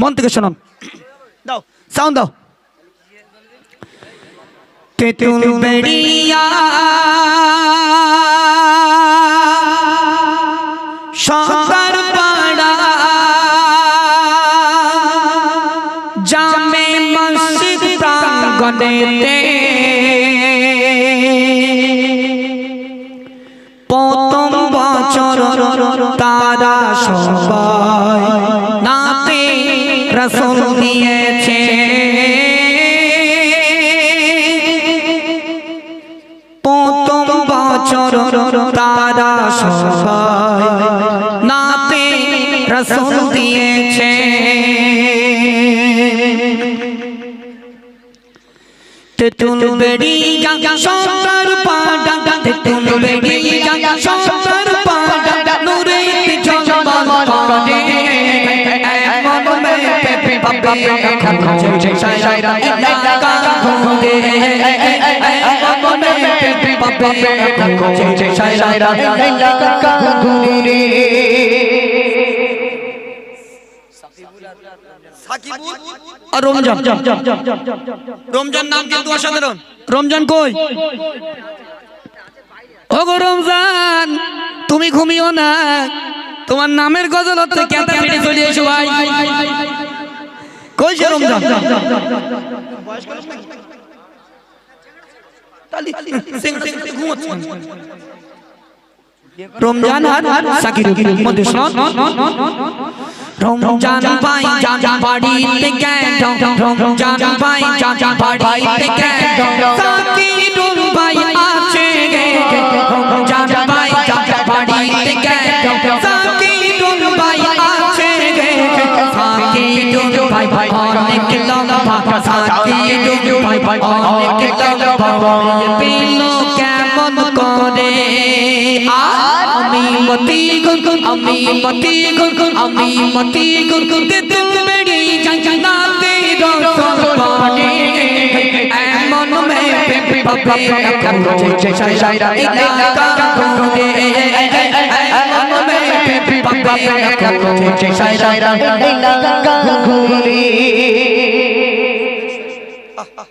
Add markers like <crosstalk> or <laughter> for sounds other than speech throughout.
মন থেকে শোনান। দাও সাউন্ড দাও। তেতুল বেড়িয়া সরকার পাড়া জামে মসজিদ প্রাঙ্গণেতে প্রথম বছর তারা সবাই রসল দিয়েছে। প্রথম বছর তারা সবাই নাতে রসল দিয়েছে। তেতুল বেড়ি গা সরকার সাইরা আর রমজান রমজান নাম কিন্তু অসাধারণ রমজান কই ও গো রমজান তুমি ঘুমিও না তোমার নামের গজল হচ্ছে কেতা চলে এসো ভাই কই সে রমজান। রমজান আর সাকির মধ্যে শোন। রমজান পাই জান বাড়িতে গেল রমজান পাই জান বাড়িতে গেল সাকিরুল ভাই আছে রমজান পাই জান বাড়িতে গেল ভাই ভাই অনেক লম্বা সাকিরুল ভাই ভাই অনেক লম্বা পেল কেমন করে আমি মতি গুন আমি মতি গুন আমি মতি গুন তেতুল বেড়ি জানাতে রসল পানে এমন মে পে পাবে খুঁজে সাইরা ইলাকা মে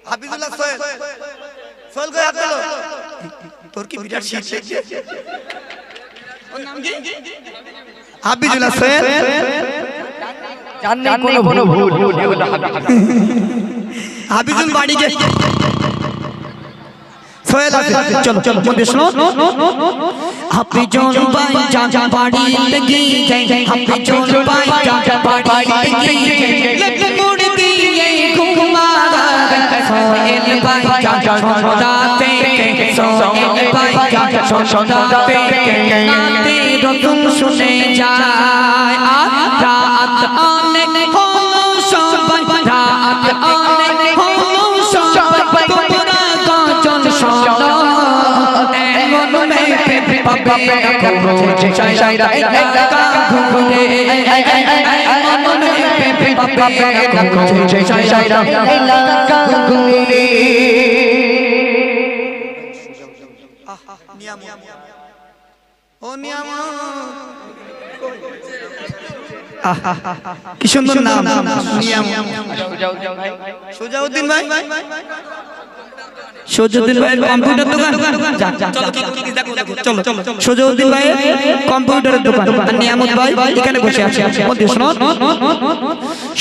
হাফিজুল্লাহ সোহেল। সোহেল কই হাত তোলো তোর কি বিরাট শীত ওর নাম কি হাফিজুল্লাহ সোহেল। কোনো ভুল। এগুলো হাফিজুল বাড়িকে সোহেল আছে চলো চলো মধ্যে শোনো হাফিজুল ভাই জান বাড়িতে গিয়ে হাফিজুল ভাই জান বাড়িতে গিয়ে লেপটে মুড়ি দিয়ে ঘুমারা সোহেল ভাই জান সদাতে সোহেল ভাই জান সদাতে নাতে রতন শুনে যায় আর রাত অনেক হলো সবাই মেপে পাবে খুঁজে সাইরা এলাকা ঘুরে এমন মেপে পাবে খুঁজে সাইরা ঘুরে কি সুন্দর নাম? সুজাউদ্দিন ভাই? সৌজুদ্দিন ভাইয়ের কম্পিউটার দোকান। চলো। সৌজুদ্দিন ভাইয়ের কম্পিউটারের দোকান। আর নিয়ামত ভাই এখানে বসে আছে।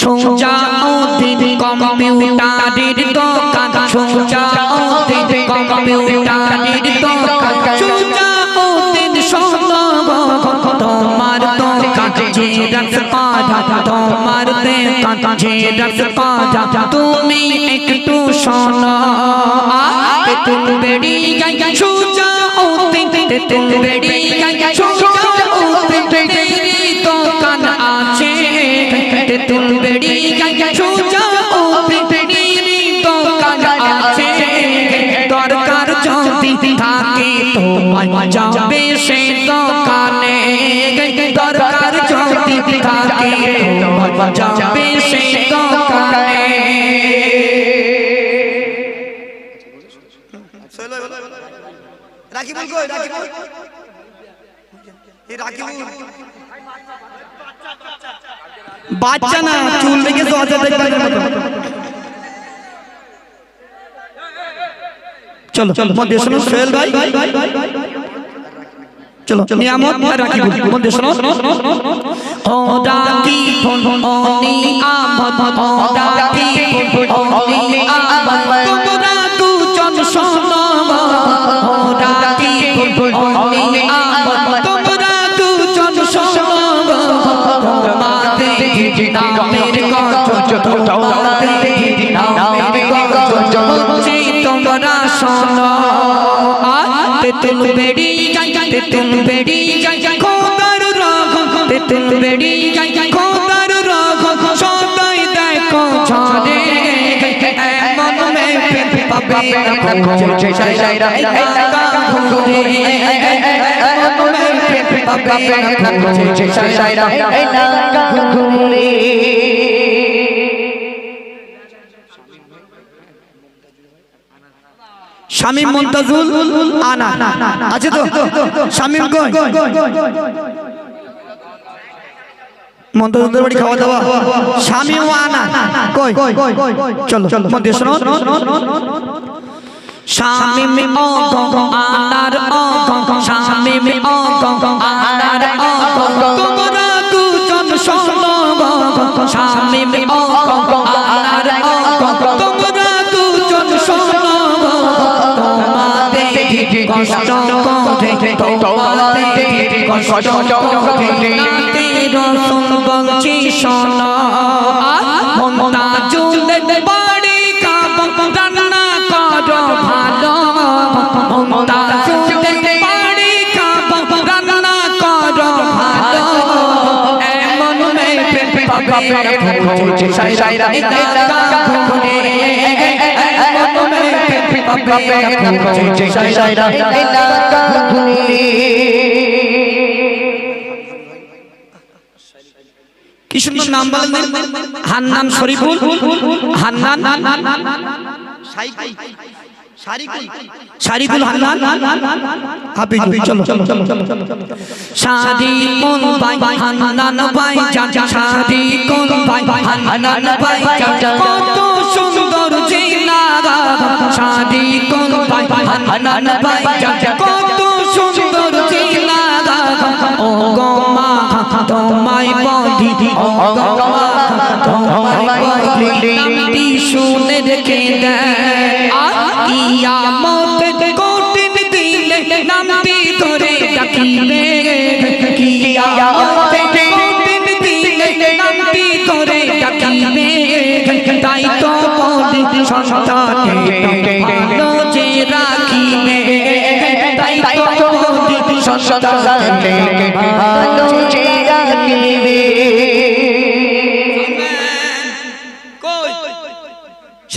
সৌজাউদ্দিন কম্পিউটারের দোকান। সৌজাউদ্দিন কম্পিউটারের দোকান। সৌজাউদ্দিন গো, তোমার পাঠা তুমি একটু শোনো। তেতুল বেড়ি গাই ও তেতুল বেড়ি গাই ও তেরি দোকান আছে। তেতুল বেড়ি গাই ও তেরি দোকান আছে। দরকার যদি থাকে তোমায় যাবে সে দোকানে। দরকার যদি থাকে তোমায় রাকিবুল কই? রাকিবুল? এই রাকিবুল। বাচ্চা না চুল রেখেছে অজয় দেখবেন মতো। চলো চলো মধ্যে শোনো সোহেল ভাই। চলো নিয়ামত আর রাখি মধ্যে শোনো ও ডাকি ফোন অনি আমদ ও ডাকি ফোন অনি আমদ বেড়ি তেতুল বেড়ি খোদার রাগ তেতুল বেড়ি খোদার রাগ সদাই দেখো ঝরে এমন মে পাবে না পৌঁছে ঘুরে এমন মে পাবে না পৌঁছে সাইরা শামীম মন্তাজুল আনা। আছে তো? শামীম কই? মন্তাজুলদের বাড়ি খাওয়া দাওয়া। শামীম ও আনা। কই? চলো চলো মধ্যে শোনো। শামে মে ও আনার ও শামে মে ও আনার ও। তোমরা দুজন শোনো গো শামে মে ও আনার তোমাদের কষ্ট করে রসুন বলছি শোনো মমতা জুলের বাড়ি কাবন রান্না করো ভালো মমতা জুলের বাড়ি কাবন রান্না করো পাবে কি সুন্দর নাম বলেন হান্নান শরীফুল হান্নান। শারিকুল হান্নান হাফিজুল চলো শাদি কোন ভাই হান্নান ভাই চাচা? শাদি কোন ভাই হান্নান ভাই চাচা? কত সুন্দর জিনারা শাদি কোন ভাই হান্নান ভাই চাচা? কত সুন্দর জিনারা ও গো মা তোমায় বলি ও গো মা তোমায় বলি নামটি শুনে রেখে দেয় ইয়া মত কোটিন দিলে নামটি ধরে ডাকিবে কিয়া মত কোটিন দিলে নামটি ধরে ডাকিবে তাই তো বলি সন্তানে ভালো যে রাখিবে তাই তো বলি সন্তানে ভালো যে রাখিবে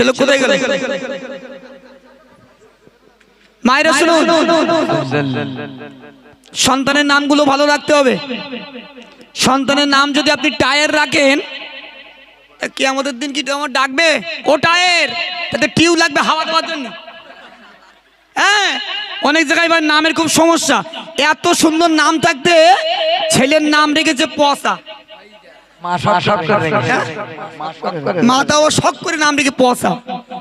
লোক কোথায় গেল? মায়েরা শুনুন। সন্তানের নামগুলো ভালো রাখতে হবে। সন্তানের নাম যদি আপনি টায়ার রাখেন কি আমাদের দিন কি আমার ডাকবে? ও টায়ার। তাতে টিউ লাগবে হাওয়া দেওয়ার জন্য। হ্যাঁ? অনেক জায়গায় এবার নামের খুব সমস্যা। এত সুন্দর নাম থাকতে ছেলের নাম রেখেছে পসা মাথা ও শখ করে নাম রেখে পসা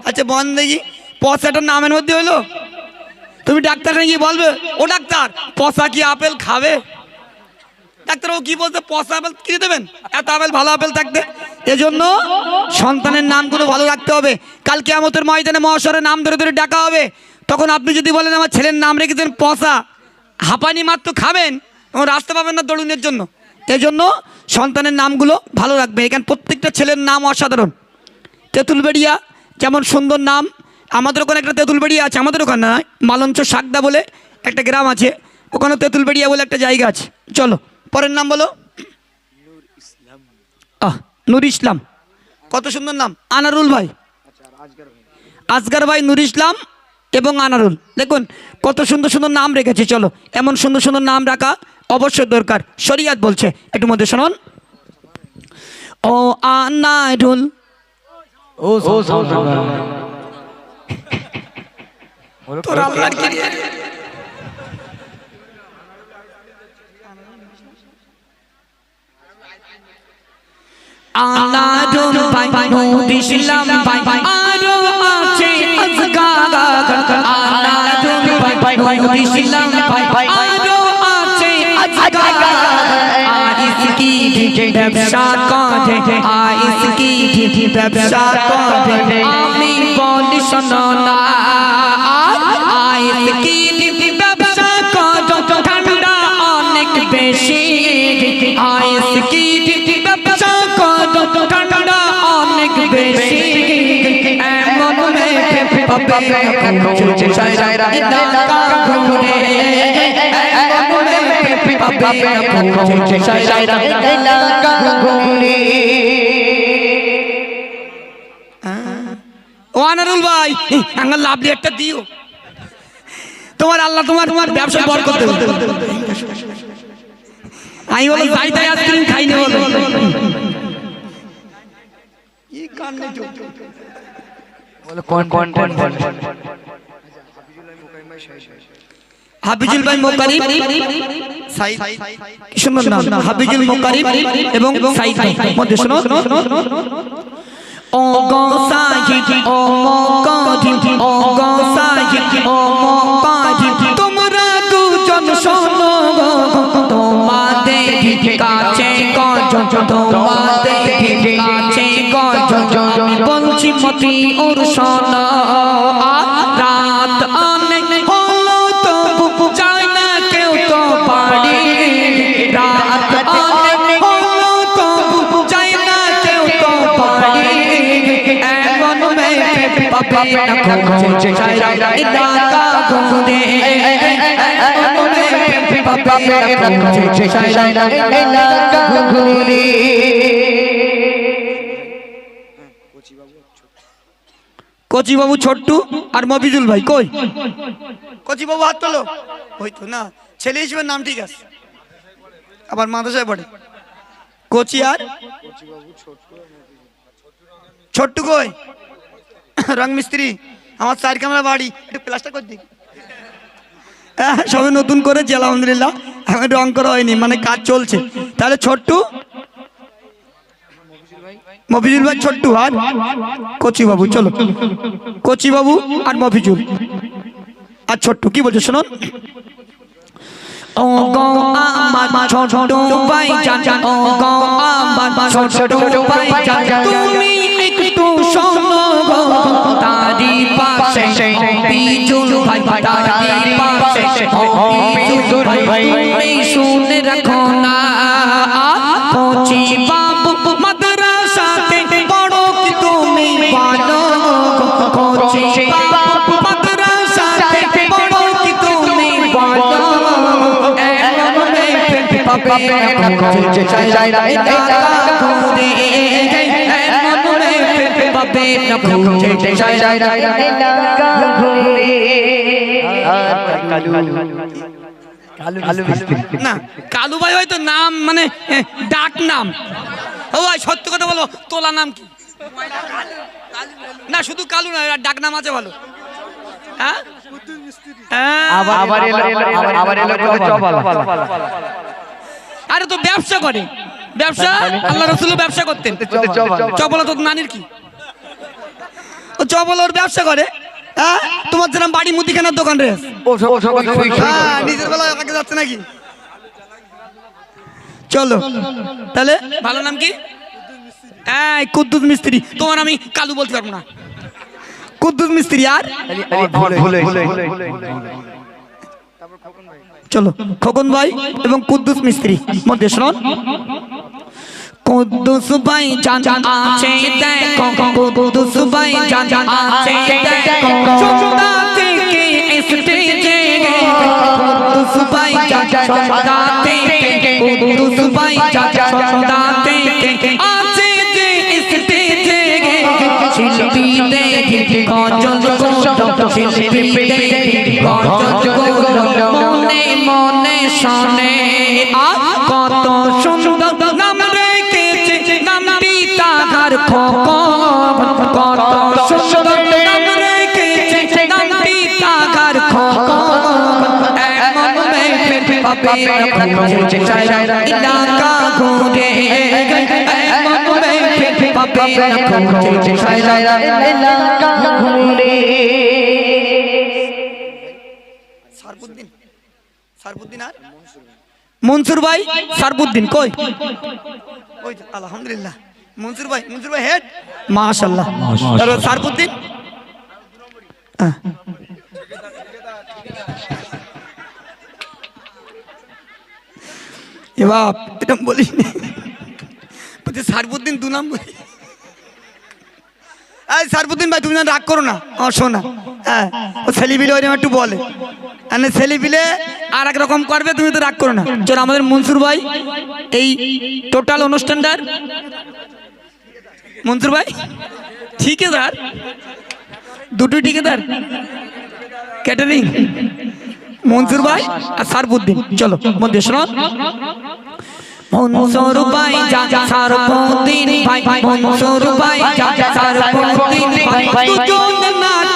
আচ্ছা বন দেখি পসাটা নামের মধ্যে হলো? তুমি ডাক্তারকে গিয়ে বলবে ও ডাক্তার পসা কি আপেল খাবে? ডাক্তার ও কি বলছে পসা আপেল কিনে দেবেন? এত আপেল ভালো আপেল থাকতে? এজন্য সন্তানের নামগুলো ভালো রাখতে হবে। কালকে আমাদের ময়দানে মহাশয়ের নাম ধরে ধরে ডাকা হবে। তখন আপনি যদি বলেন আমার ছেলের নাম রেখেছেন পসা হাঁপানি মাত্র খাবেন তখন রাস্তা পাবেন না দৌড়ুনের জন্য। এই জন্য সন্তানের নামগুলো ভালো রাখবে। এখানে প্রত্যেকটা ছেলের নাম অসাধারণ। তেঁতুলবেড়িয়া, যেমন সুন্দর নাম। আমাদের ওখানে একটা তেঁতুলবেড়িয়া আছে। আমাদের ওখানে নয়, মালঞ্চ সাকদা বলে একটা গ্রাম আছে। ওখানে তেঁতুলবেড়িয়া বলে একটা জায়গা আছে। চলো, পরের নাম বলো। আহ, নুর ইসলাম। কত সুন্দর নাম। আনারুল ভাই। আজগার ভাই, নুর ইসলাম। এবং আনারুল। দেখুন কত সুন্দর সুন্দর নাম রেখেছে চলো। এমন সুন্দর সুন্দর নাম রাখা অবশ্যই দরকার। শরিয়াত বলছে একটু মধ্যে শুনুন। ও আনারুল। ও তোর আল্লাহর আনারুল ভাই নূর ইসলাম ভাই আরও আছে আজগার আনারুল ভাই নূর ইসলাম ভাই আরও আছে আজগার আইস কি ব্যবসা কাঁধে আইস কি ব্যবসা কাঁধে আমি বলি পাবে খুঁজে সারা এলাকা ঘুরে পাবে খুঁজে সারা এলাকা ঘুরে ও আনারুল ভাই আঙ্গাল লাভলি একটা দিও। তোমার আল্লাহ তোমার তোমার ব্যবসা বর করতে আমি বলো যাই তাই আইসক্রিম খাইনি বলো। হাফিজুল ভাই মোকারিম, সাইদ কি সুন্দর নাম, হাফিজুল মোকারিম এবং সাইদ মধ্যে শোনো। ও গো সাইদ ও মোকারিম ও গো সাইদ ও মোকারিম তোমরা দুজন শোনো তোমাদের কাছে মতি ওর শোনো রাত অনেক হলো তবু যায় কেউ তো পারি রাত অনেক হলো তবু যায় কেউ তো পারি এমন মেয়ে পাবে খুঁজে সারা ঘুরে এমন মেয়ে বাবু ছোট্টু আর মফিজুল ভাই কই? কচি বাবু হাত তোলো। ওই তো না ছেলে হিসেবে নাম ঠিক আছে। আবার মাদ্রাসায় পড়ে। কচি আর? ছোট্টু কই? রং মিস্ত্রি। আমার চার ক্যামেরা বাড়ি। একটু প্লাস্টার করে দিই। হ্যাঁ সবে নতুন করেছি আলহামদুলিল্লাহ। এখন রং করা হয়নি মানে কাজ চলছে। তাহলে ছোট্টু মফিজুল ভাই, ছোট্টু আর কচি বাবু চলো। কচি বাবু আর মফিজুল। আর ছোট্টু, কি বলছো শোনো? রাখো না পাবে না পাবে কালু কালু না কালু ভাই হয়তো নাম মানে ডাক নাম ও ভাই সত্য কথা বলো তোলা নাম কি না শুধু কালু না এর ডাক নাম আছে বলো হ্যাঁ হ্যাঁ। আবার আবার এলো আবার আবার এলো চবালা আরে তো ব্যবসা করে ব্যবসা আল্লাহ রসুল ব্যবসা করতেন চবালা চপলা তোর নানির কি ও চপল ওর ব্যবসা করে হ্যাঁ তোমার যেরকম বাড়ি মুদিখানার দোকান রে হ্যাঁ নিজের বেলা আগে যাচ্ছে নাকি চলো তাহলে ভালো নাম কি এই কুদ্দুস মিস্ত্রি তোমার আমি কালু বলতে পারব না কুদ্দুস মিস্ত্রি আর চলো খোকন ভাই এবং কুদ্দুস মিস্ত্রি মধ্যে শুনুন কুদ্দুস ভাই জান জান আছে দেখো কুদ্দুস ভাই জান জান আছে দেখো সন্ধ্যা থেকে স্টেজে কুদ্দুস ভাই জান জান সন্ধ্যা থেকে কুদ্দুস ভাই জান জান সন্ধ্যা থেকে আছে যে স্টেজে শিল্পীদের গজল গজল শিল্পীদের গজল শোনে কত সুন্দর নাম রেখেছে নামটি তাহার খোকন কত সুন্দর নাম রেখেছে নামটি তাহার খোকন এমন মেয়ে পাবে সারা এলাকা ঘুরে এমন মেয়ে পাবে সারা এলাকা ঘুরে আর? মনসুর ভাই? সারপুদ্দিন কই? ওই আলহামদুলিল্লাহ। মনসুর ভাই মনসুর ভাই হেড? মাশাআল্লাহ। তারপর সারপুদ্দিন হ্যাঁ। এ বাপ এটা বলি বলছি সারপুদ্দিন দু নম্বর এই সারপুদ্দিন ভাই তুমি না রাগ করো না শোনা হ্যাঁ। ও ছেলিবিলে ওই একটু বলে। মানে ছেলিবিলে আর এক রকম করবে, তুমি তো রাগ করো না। চলো আমাদের মনসুর ভাই, এই টোটাল অনুষ্ঠানটার। মনসুর ভাই, ঠিকাদার। দুটোই ঠিকাদার। ক্যাটারিং মনসুর ভাই আর সারপুদ্দিন চলো, মধ্যে শোনো। মনসুর ভাই, যা সারপুদ্দিন ভাই। মনসুর ভাই, যা সারপুদ্দিন ভাই। দুজন নাকি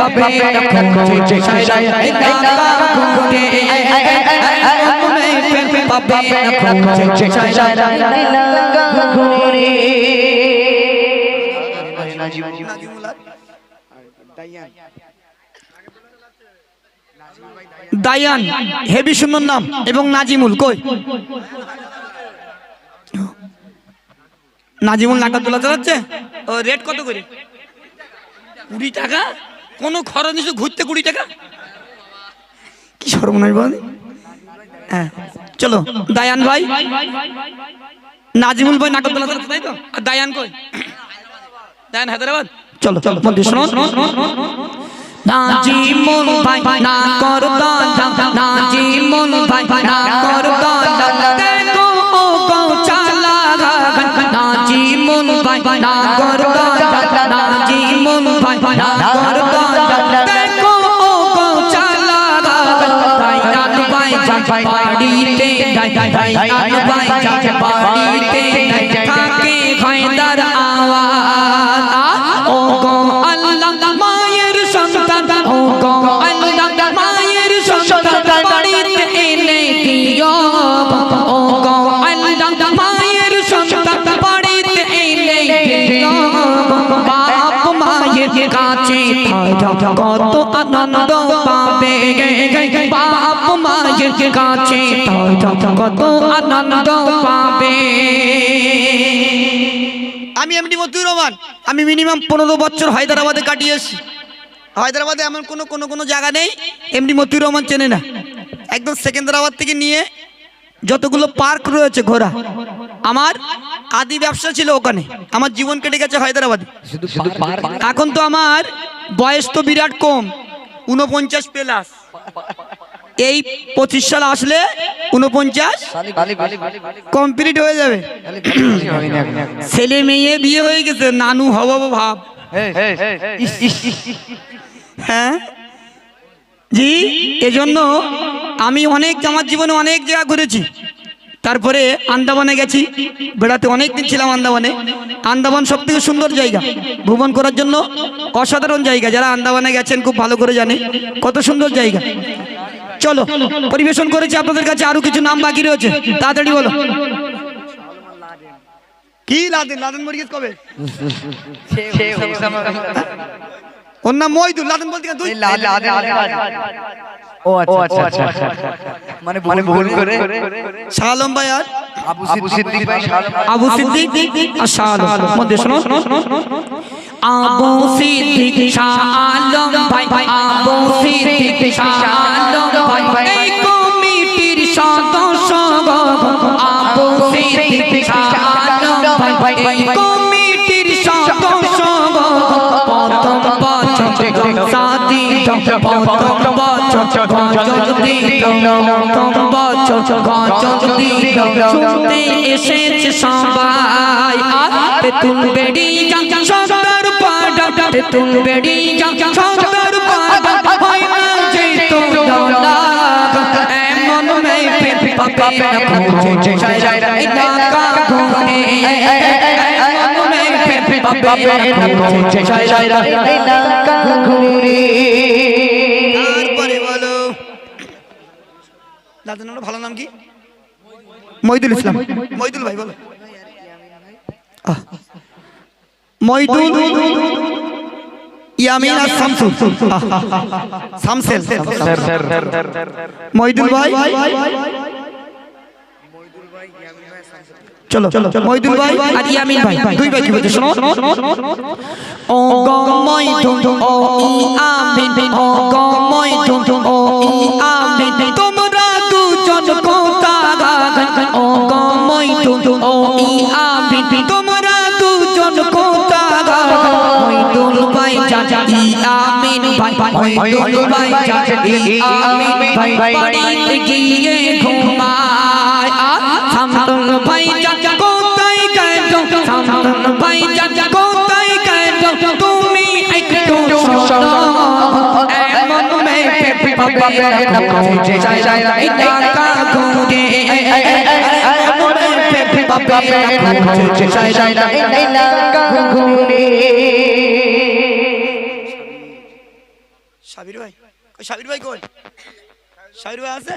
পাবে খুঁজে খুঁজে ঘুরে দায়ান হেবি সুন্দর নাম এবং নাজিমুল কই? নাজিমুল নাকাত তোলা চালাচ্ছে? ও রেট কত করে? কুড়ি টাকা? কোনো খরচ নিশ্চয় ঘুরতে কুড়ি টাকা? কি সর্বনাশ বল? হ্যাঁ চলো, দায়ান ভাই। নাজিমুল ভাই নাকাত তোলা চালাচ্ছে তাই তো? আর দায়ান কই? দায়ান হায়দ্রাবাদ? চলো চলো ভাই যাই বাড়িতে দাই দাই দাইনান ভাই যাই বাড়িতে থাকে খয়দার আওয়াজ ও গো আল্লাহ মায়ের সন্তান ও গো আল্লাহ মায়ের সন্তান বাড়িতে এনে দিও ও গো আল্লাহ মায়ের সন্তান বাড়িতে এনে দিও বাপ মায়ের কাছে থাকা কত আনন্দ পাবে বাপ মায়ের কাছে কত আনন্দ পাবে আমি এমডি মতিউর রহমান আমি মিনিমাম পনেরো বছর হায়দ্রাবাদে কাটিয়ে এসেছি হায়দ্রাবাদে এমন কোনো কোনো কোনো জায়গা নেই এমডি মতিউর রহমান চেনে না। একদম সেকেন্দ্রাবাদ থেকে নিয়ে যতগুলো পার্ক রয়েছে ঘোরা আমার আদি ব্যবসা ছিল ওখানে আমার জীবন কেটে গেছে হায়দ্রাবাদে। শুধু শুধু পার্ক? এখন তো আমার বয়স তো বিরাট কম উনপঞ্চাশ প্লাস এই পঁচিশ সাল আসলে উনপঞ্চাশ কমপ্লিট হয়ে যাবে। ছেলে মেয়ে বিয়ে হয়ে গেছে, নানু হব ভাব। হ্যাঁ? জি, এজন্য আমি অনেক, আমার জীবনে অনেক জায়গা ঘুরেছি। তারপরে আন্দামানে গেছি, বেড়াতে অনেক দিন ছিলাম আন্দামানে। আন্দামান সব থেকে সুন্দর জায়গা। ভ্রমণ করার জন্য অসাধারণ জায়গা। যারা আন্দামানে গেছেন, খুব ভালো করে জানে। কত সুন্দর জায়গা। চলো পরিবেশন করেছি আপনাদের কাছে আরও কিছু নাম বাকি রয়েছে। তাড়াতাড়ি বলো। কি লাদেন? লাদেন মুরগি কবে? <laughs> ওর নাম মইদুল লাদেন বলতে কেন তুই ও আচ্ছা আচ্ছা আচ্ছা মানে মানে ভুল করে শাহ ভাই আর আবু সিদ্দিক ভাই আবু সিদ্দিক আর শাহ মধ্যে শোনো। আবু সিদ্দিক শাহ ভাই। আবু সিদ্দিক শাহ ভাই। এই কমিটির সদস্য আবু সিদ্দিক শাহ ভাই। এই শুনতে এসেছে সবাই তুল বেড়ি সদর পাড়া তুল বেড়ি সদর পাড়া হয় না। যে তো এমন মেয়ে পাবে না। খুঁজে সারা ইলাকা ঘুরে এমন মেয়ে পাবে না খুঁজে সারা তারপরে বলো। দাদা ভালো নাম কি? মইদুল ইসলাম। মইদুল ভাই, বলো। মইদুল ইয়ামিন আর শামসু শামসেল। মইদুল ভাই। চলো চলো মইদুল ভাই আর ইয়ামিন ভাই দুই ভাই। কি বলছে শোনো ও গময় ধুন ও ই আমিন ও গময় ধুন ও ই আমিন তোমরা দুজন কোথা ও গময় ধুন ও ই আমিন তোমরা দুজন কোথা ওই দুল ভাই চাচা। ই আমিন ভাই ওই দুল ভাই চাচা। ই আমিন ভাই। বাড়িতে গিয়ে ঘুমায়। আ সামতুল ভাই ভাই চাচা কোথায় গেল তুমি একটু শোনো এমন মেয়ে পাবে না খুঁজে যায় ইলাকা ঘুরে এমন মেয়ে পাবে না খুঁজে যায় সাবির ভাই কই সাবির ভাই কই সাবির ভাই আছে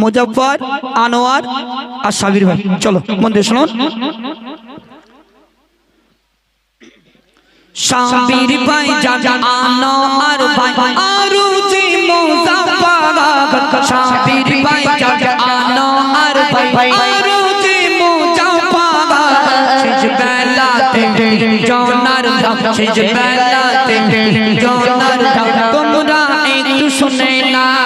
মুজফর আনোয়ার আর সাবির ভাই। চলো, মন দিয়ে শুনুন। শাবির ভাই যা আনো আর ভাই। আরু যে মুজাফর শাবির ভাই যা আনো আর ভাই। আরু যে মুজাফর শেষ জনার জনার তোমরা একটু শুনে নাও।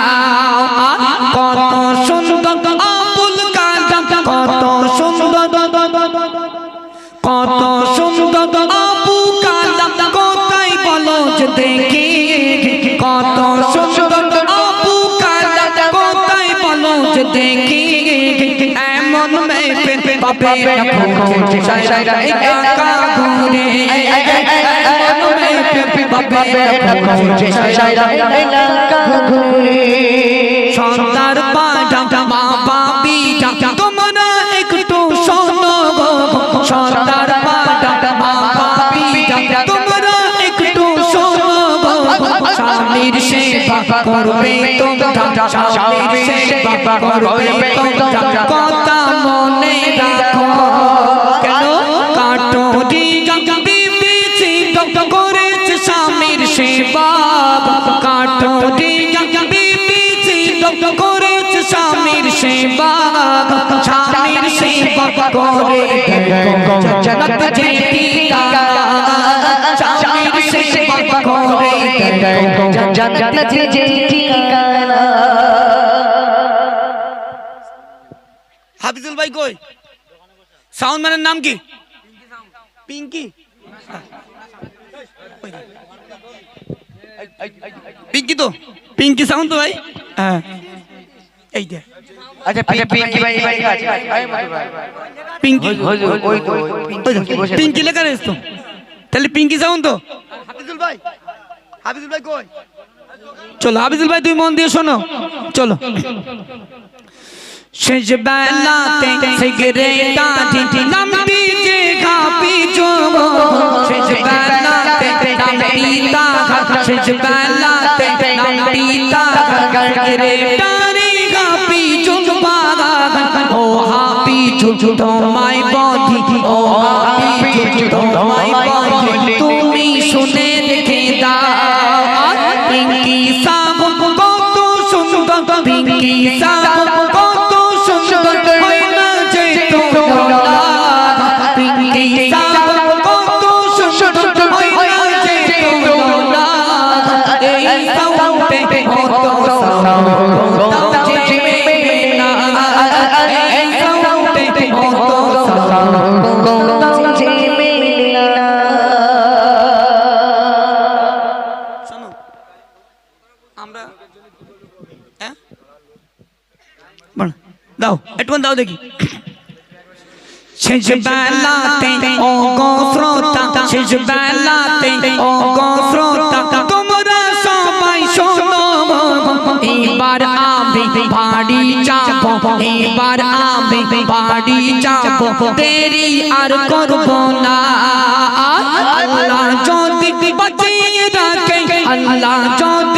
কত সুন্দর আবু কালাম কোথায় বলো যে দেখি কত সুন্দর আবু কালাম কোথায় বলো যে দেখি এমন পে ঘুরে পে সন্তার পাটা স্বামীর সেবা করবে তোমরা স্বামীর সেবা করবে তোমরা কথা মনে রাখো কেন কাটো দিগা বিবি বিবি জগত যেটি স্বামীর হাফিজুল ভাই কই সাউন্ড ম্যানের নাম কি পিঙ্কি পিঙ্কি তো পিঙ্কি সাউন্ড তো ভাই হ্যাঁ এই দে আচ্ছা পিঙ্কি ভাই ভাই পিঙ্কি ওই তো পিঙ্কি লেখা রয়েছে তো তাহলে পিঙ্কি সাউন্ড তো হাফিজুল ভাই চলো হাফিজুল ভাই তুমি মন দিয়ে শোনো চলো শেষ বেলাতে তুমি শুনে পিঙ্কি দাও একটুখানি দাও দেখি। শেষ বেলাতে ও গো শ্রোতা শেষ বেলাতে ও গো শ্রোতা তোমরা সবাই শোনো। এবার আমি বাড়ি যাব এবার আমি বাড়ি যাব দেরি আর করব না। আল্লাহ যদি বাঁচিয়ে রাখে আল্লাহ যদি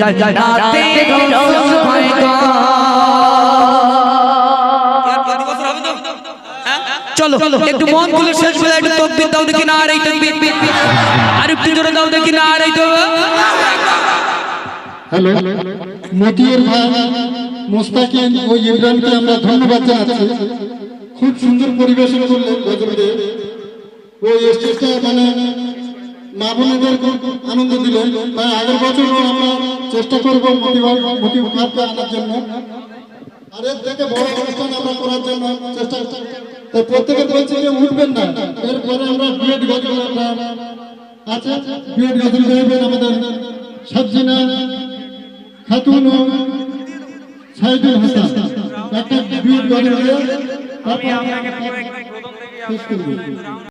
নাতে রসুন হয় গো এর প্রতি বছর হবে তো হ্যাঁ? চলো একটু মন খুলে শেষ বেলা একটু তকবির দাও দেখি না আর এই তকবির আর একটু জোরে দাও দেখি না আর এই তো হ্যালো মতিউর ভাই মোস্তাকিন ও ইমরানকে আমরা ধন্যবাদ জানাচ্ছি খুব সুন্দর পরিবেশন করলেন গজলকে ও স্টেজটা মানে মা বোনেদের আনন্দ দিলেন তাই আগের বছরও আমরা চেষ্টা করব মতিভ ভাবকে আনার জন্য। আর এর থেকে বড় অনুষ্ঠান আমরা করার জন্য চেষ্টা তাই প্রত্যেকে বলছি যে উঠবেন না। এরপরে আমরা বিএড গজল আমরা আছে বিএড গজল গাইবেন আমাদের সবজিনা খাতুন ও সাইদুল হাসান। একটা বিএড গজল গাইবেন তারপর আমরা শেষ করব